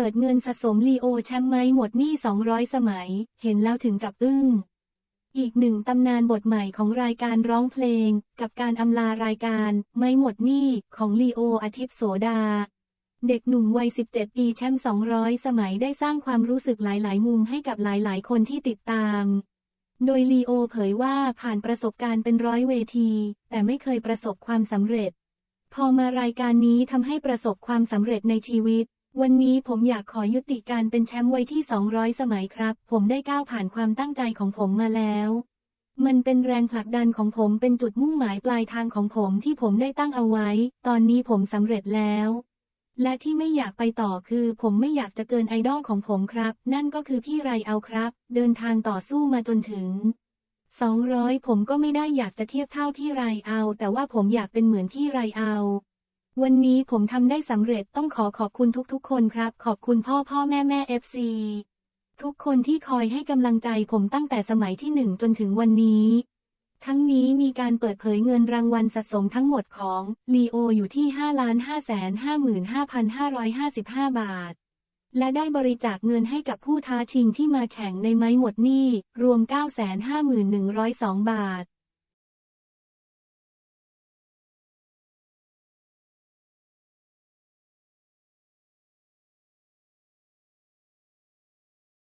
ปิดเงินสะสมลีโอแชมป์ไหมหมดหนี้200 สมัย เห็นแล้วถึงกับอึ้ง อีกหนึ่งตำนานบทใหม่ของรายการร้องเพลง กับการอำลารายการไม่หมดหนี้ของลีโออาทิตย์โสดา เด็กหนุ่มวัย 17 ปีแชมป์200 สมัยได้สร้างความรู้สึกหลาย ๆ มุมให้กับหลาย ๆ คนที่ติดตาม โดยลีโอเผยว่าผ่านประสบการณ์เป็นร้อยเวที แต่ไม่เคยประสบความสำเร็จ พอมารายการนี้ทำให้ประสบความสำเร็จในชีวิต วันนี้ผมอยากขอยุติการเป็นแชมป์ไว้ที่ 200 สมัยครับ ผมได้ก้าวผ่านความตั้งใจของผมมาแล้ว มันเป็นแรงผลักดันของผมเป็นจุดมุ่งหมายปลายทางของผมที่ผมได้ตั้งเอาไว้ ตอนนี้ผมสำเร็จแล้ว และที่ไม่อยากไปต่อคือ ผมไม่อยากจะเกินไอดอลของผมครับ นั่นก็คือพี่ไรเอาครับ เดินทางต่อสู้มาจนถึง 200 ผมก็ไม่ได้อยากจะเทียบเท่าพี่ไรเอา แต่ว่าผมอยากเป็นเหมือนพี่ไรเอา วันนี้ผมทำได้สำเร็จต้องขอขอบคุณทุกๆ คนครับ ขอบคุณพ่อพ่อแม่แม่เอฟซีทุกคนที่คอยให้กำลังใจผมตั้งแต่สมัยที่หนึ่งจนถึงวันนี้ ทั้งนี้มีการเปิดเผยเงินรางวัลสะสมทั้งหมดของลีโออยู่ที่ 5 5 5 5 5 5บาท และได้บริจาคเงินให้กับผู้ท้าชิงที่มาแข่งในไม้หมดหนี้ รวม 9,5102 บาท